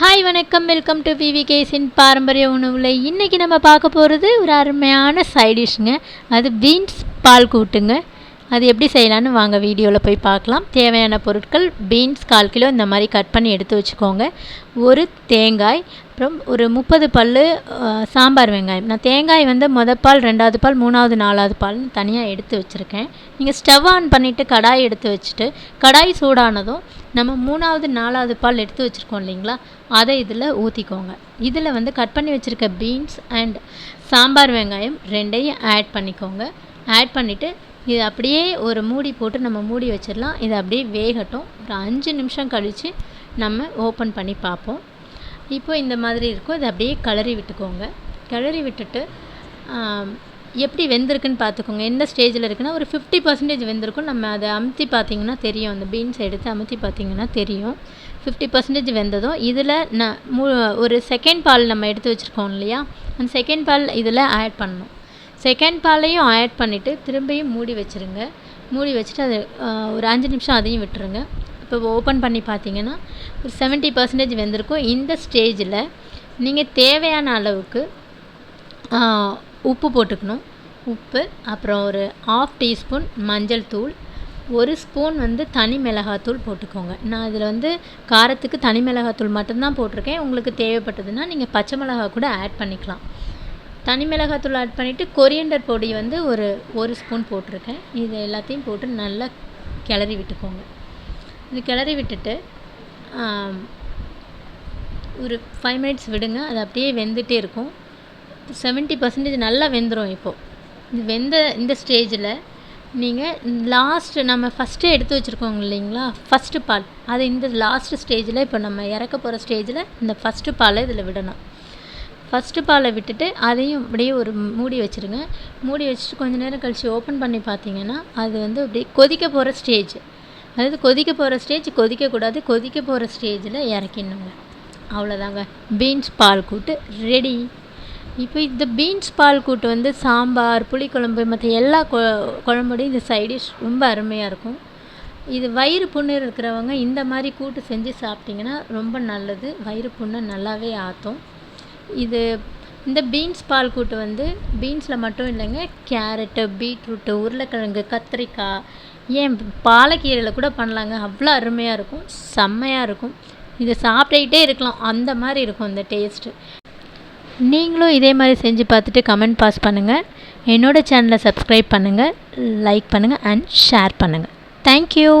Hi வணக்கம். Welcome to PV கேஸின் பாரம்பரிய உணவில். இன்றைக்கி நம்ம பார்க்க போகிறது ஒரு அருமையான சைடிஷ்ங்க அது பீன்ஸ் பால் கூட்டுங்க. அது எப்படி செய்யலான்னு வாங்க வீடியோவில் போய் பார்க்கலாம். தேவையான பொருட்கள் பீன்ஸ் கால் கிலோ இந்த மாதிரி கட் பண்ணி எடுத்து வச்சுக்கோங்க. ஒரு தேங்காய் அப்புறம் ஒரு முப்பது பல் சாம்பார் வெங்காயம். நான் தேங்காய் வந்து மொதல் பால் ரெண்டாவது பால் மூணாவது நாலாவது பால்னு தனியாக எடுத்து வச்சுருக்கேன். நீங்கள் ஸ்டவ் ஆன் பண்ணிவிட்டு கடாய் எடுத்து வச்சுட்டு கடாய் சூடானதும் நம்ம மூணாவது நாலாவது பால் எடுத்து வச்சுருக்கோம் இல்லைங்களா? அதை இதில் ஊற்றிக்கோங்க இதில் வந்து கட் பண்ணி வச்சுருக்க பீன்ஸ் அண்ட் சாம்பார் வெங்காயம் ரெண்டையும் ஆட் பண்ணிக்கோங்க. ஆட் பண்ணிவிட்டு இது அப்படியே ஒரு மூடி போட்டு நம்ம மூடி வச்சிடலாம். இது அப்படியே வேகட்டும். ஒரு அஞ்சு நிமிஷம் கழித்து நம்ம ஓப்பன் பண்ணி பார்ப்போம். இப்போ இந்த மாதிரி இருக்கும். இதை அப்படியே கிளறி விட்டுக்கோங்க. கிளறி விட்டுட்டு எப்படி வெந்திருக்குன்னு பார்த்துக்கோங்க. எந்த ஸ்டேஜில் இருக்குன்னா ஒரு ஃபிஃப்டி பர்சன்டேஜ் வெந்திருக்கும். நம்ம அதை அமுத்தி பார்த்தீங்கன்னா தெரியும். அந்த பீன்ஸ் எடுத்து அமுத்தி பார்த்தீங்கன்னா தெரியும். ஃபிஃப்டி பர்சன்டேஜ் வெந்ததும். இதில் நான் மூ ஒரு செகண்ட் பால் நம்ம எடுத்து வச்சுருக்கோம் இல்லையா? அந்த செகண்ட் பால் இதில் ஆட் பண்ணணும். செகண்ட் பாலையும் ஆட் பண்ணிவிட்டு திரும்பியும் மூடி வச்சுருங்க. மூடி வச்சுட்டு அது ஒரு அஞ்சு நிமிஷம் அதையும் விட்டுருங்க. இப்போ ஓப்பன் பண்ணி பார்த்தீங்கன்னா ஒரு செவன்ட்டி பர்சன்டேஜ் வெந்திருக்கும். இந்த ஸ்டேஜில் நீங்கள் தேவையான அளவுக்கு உப்பு போட்டுக்கணும். உப்பு அப்புறம் ஒரு ஆஃப் டீஸ்பூன் மஞ்சள் தூள் ஒரு ஸ்பூன் வந்து தனி மிளகாத்தூள் போட்டுக்கோங்க. நான் இதில் வந்து காரத்துக்கு தனி மிளகாத்தூள் மட்டும்தான் போட்டிருக்கேன். உங்களுக்கு தேவைப்பட்டதுன்னா நீங்கள் பச்சை மிளகா கூட ஆட் பண்ணிக்கலாம். தனி மிளகாத்தூள் ஆட் பண்ணிவிட்டு கொரியண்டர் பொடி வந்து ஒரு ஒரு ஸ்பூன் போட்டிருக்கேன். இது எல்லாத்தையும் போட்டு நல்லா கிளறி விட்டுக்கோங்க. இது கிளறி விட்டுட்டு ஒரு ஃபைவ் மினிட்ஸ் விடுங்க. அது அப்படியே வெந்துகிட்டே இருக்கும். செவன்ட்டி பர்சன்டேஜ் நல்லா வெந்துடும் இப்போது இது வெந்த இந்த ஸ்டேஜில் நீங்கள் லாஸ்ட்டு நம்ம ஃபஸ்ட்டு எடுத்து வச்சுருக்கோங்க இல்லைங்களா? First ball. அது இந்த லாஸ்ட்டு ஸ்டேஜில் இப்போ நம்ம இறக்க போகிற ஸ்டேஜில் இந்த ஃபஸ்ட்டு பாலை இதில் விடணும். ஃபஸ்ட்டு பாலை விட்டுட்டு அதையும் அப்படியே ஒரு மூடி வச்சுருங்க. மூடி வச்சுட்டு கொஞ்ச நேரம் கழித்து ஓப்பன் பண்ணி பார்த்தீங்கன்னா அது வந்து அப்படியே கொதிக்க போகிற ஸ்டேஜ் அதாவது கொதிக்க போகிற ஸ்டேஜ் கொதிக்கக்கூடாது கொதிக்க போகிற ஸ்டேஜில் இறக்கிடணுங்க. அவ்வளோதாங்க பீன்ஸ் பால் கூட்டு ரெடி இப்போ இந்த பீன்ஸ் பால் கூட்டு வந்து சாம்பார் புளிக்குழம்பு மற்ற எல்லா கொ குழம்போடையும் இந்த சைடிஷ் ரொம்ப அருமையாக இருக்கும். இது வயிறு புண்ணு இருக்கிறவங்க இந்த மாதிரி கூட்டு செஞ்சு சாப்பிட்டிங்கன்னா ரொம்ப நல்லது. வயிறு புண்ணை நல்லாவே ஆற்றும் இது இந்த பீன்ஸ் பால் கூட்டு வந்து பீன்ஸில் மட்டும் இல்லைங்க கேரட்டு பீட்ரூட்டு உருளைக்கிழங்கு கத்திரிக்காய். ஏன் பாலக்கீரையில் கூட பண்ணலாங்க. அவ்வளோ அருமையாக இருக்கும். செம்மையாக இருக்கும். இதை சாப்பிட்டுக்கிட்டே இருக்கலாம். அந்த மாதிரி இருக்கும் இந்த டேஸ்ட்டு. நீங்களும் இதே மாதிரி செஞ்சு பார்த்துட்டு கமெண்ட் பாஸ் பண்ணுங்கள் என்னோடய சேனலை சப்ஸ்கிரைப் பண்ணுங்கள் லைக் பண்ணுங்கள் அண்ட் ஷேர் பண்ணுங்கள் தேங்க்யூ